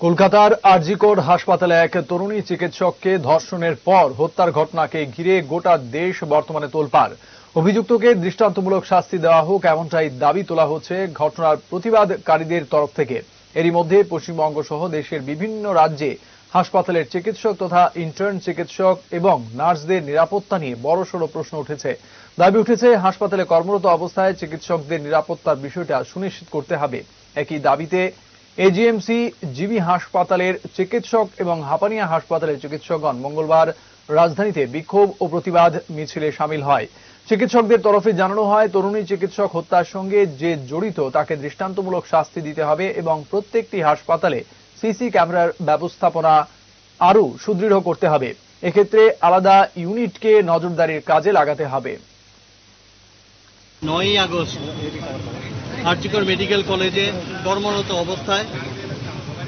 কলকাতার আরজিকর হাসপাতালে এক তরুণী চিকিৎসককে ধর্ষণের পর হত্যার ঘটনাকে ঘিরে গোটা দেশ বর্তমানে তোলপাড়। অভিযুক্তকে দৃষ্টান্তমূলক শাস্তি দেওয়া হোক, এমনটাই দাবি তোলা হচ্ছে ঘটনার প্রতিবাদকারীদের তরফ থেকে। এরই মধ্যে পশ্চিমবঙ্গ সহ দেশের বিভিন্ন রাজ্যে হাসপাতালের চিকিৎসক তথা ইন্টার্ন চিকিৎসক এবং নার্সদের নিরাপত্তা নিয়ে বড়সড় প্রশ্ন উঠেছে। দাবি উঠেছে, হাসপাতালে কর্মরত অবস্থায় চিকিৎসকদের নিরাপত্তার বিষয়টা সুনিশ্চিত করতে হবে। একই দাবিতে এজিএমসি, জিবি হাসপাতালের চিকিৎসক এবং হাপানিয়া হাসপাতালের চিকিৎসকগণ মঙ্গলবার রাজধানীতে বিক্ষোভ ও প্রতিবাদ মিছিলে সামিল হয়। চিকিৎসকদের তরফে জানানো হয়, তরুণী চিকিৎসক হত্যার সঙ্গে যে জড়িত তাকে দৃষ্টান্তমূলক শাস্তি দিতে হবে এবং প্রত্যেকটি হাসপাতালে সিসি ক্যামেরার ব্যবস্থাপনা আরও সুদৃঢ় করতে হবে। এক্ষেত্রে আলাদা ইউনিটকে নজরদারির কাজে লাগাতে হবে। নয়ই আগস্ট। আর্জিকর মেডিকেল কলেজে কর্মরত অবস্থায়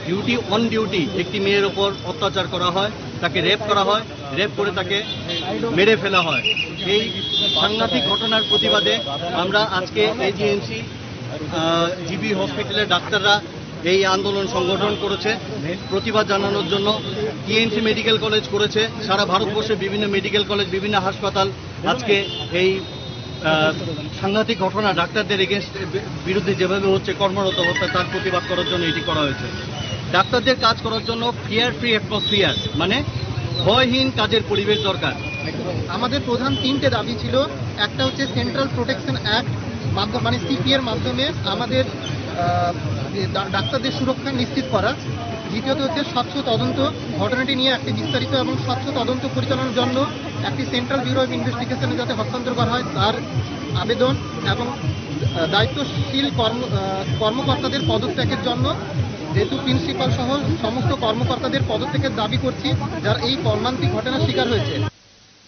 ডিউটি অন ডিউটি একটি মেয়ের ওপর অত্যাচার করা হয়, তাকে রেপ করা হয় রেপ করে তাকে মেরে ফেলা হয়। এই সাংঘাতিক ঘটনার প্রতিবাদে আমরা আজকে এজিএনসি জিবি হসপিটালের ডাক্তাররা এই আন্দোলন সংগঠন করেছে। প্রতিবাদ জানানোর জন্য টিএনসি মেডিকেল কলেজ করেছে। সারা ভারতবর্ষে বিভিন্ন মেডিকেল কলেজ বিভিন্ন হাসপাতাল আজকে এই সাংঘাতিক ঘটনা, ডাক্তারদের এগেনস্ট বিরুদ্ধে যেভাবে হচ্ছে কর্মরত হচ্ছে তার প্রতিবাদ করার জন্য এটি করা হয়েছে। ডাক্তারদের কাজ করার জন্য ফিয়ার ফ্রি অ্যাটমসফিয়ার মানে ভয়হীন কাজের পরিবেশ দরকার। আমাদের প্রধান তিনটে দাবি ছিল, একটা হচ্ছে সেন্ট্রাল প্রোটেকশন অ্যাক্ট মাধ্যম মানে সিপিএর মাধ্যমে আমাদের ডাক্তারদের সুরক্ষা নিশ্চিত করা। দ্বিতীয়ত হচ্ছে স্বচ্ছ তদন্ত। ঘটনাটি নিয়ে একটি বিস্তারিত এবং স্বচ্ছ তদন্ত পরিচালনার জন্য একটি সেন্ট্রাল ব্যুরো অফ ইনভেস্টিগেশনে যাতে হস্তান্তর করা হয় তার আবেদন এবং দায়িত্বশীল কর্ম কর্মকর্তাদের পদত্যাগের জন্য যেহেতু প্রিন্সিপাল সহ সমস্ত কর্মকর্তাদের পদত্যাগের দাবি করছি, যারা এই কর্মান্তিক ঘটনার শিকার হয়েছে।